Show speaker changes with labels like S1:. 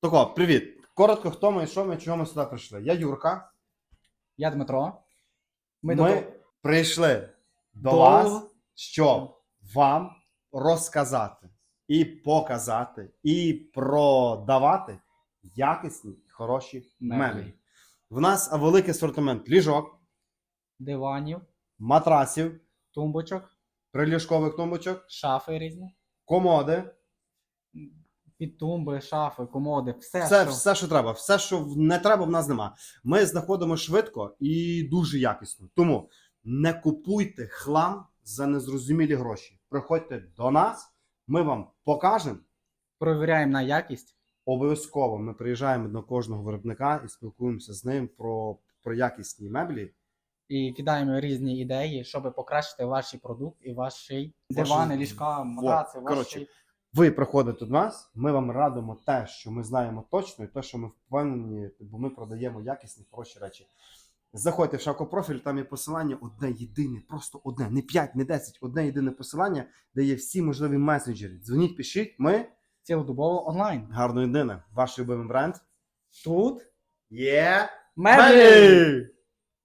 S1: Тако, привіт. Коротко, хто ми, що ми, чого ми сюди прийшли. Я Юрка.
S2: Я Дмитро.
S1: Ми,
S2: Ми, до...
S1: прийшли до
S2: До-
S1: вас, щоб вам розказати і показати, і продавати якісні і хороші
S2: меблі.
S1: В нас великий асортимент ліжок,
S2: диванів,
S1: матрасів,
S2: тумбочок,
S1: приліжкових тумбочок,
S2: шафи різні,
S1: комоди.
S2: Підтумби, шафи, комоди, все,
S1: Все,
S2: що
S1: все, що треба. Все, що не треба, в нас нема. Ми знаходимо швидко і дуже якісно. Тому не купуйте хлам за незрозумілі гроші. Приходьте до нас, ми вам покажемо.
S2: провіряємо на якість.
S1: Обов'язково ми приїжджаємо до кожного виробника і спілкуємося з ним про, про якісні меблі.
S2: І кидаємо різні ідеї, щоб покращити ваш продукт і ваші
S1: Ваші-
S2: дивани, ліжка, матраци, ваші...
S1: Ви приходите до нас, ми вам радимо те, що ми знаємо точно, і те, що ми впевнені, бо ми продаємо якісні хороші речі. Заходьте в шапкопрофіль, там є посилання одне єдине, просто одне, не 5, не 10, одне єдине посилання, де є всі можливі месенджери. Дзвоніть, пишіть, ми
S2: цілодобово онлайн.
S1: гарно єдине. Ваш любимий бренд
S2: Тут
S1: є! Меблі!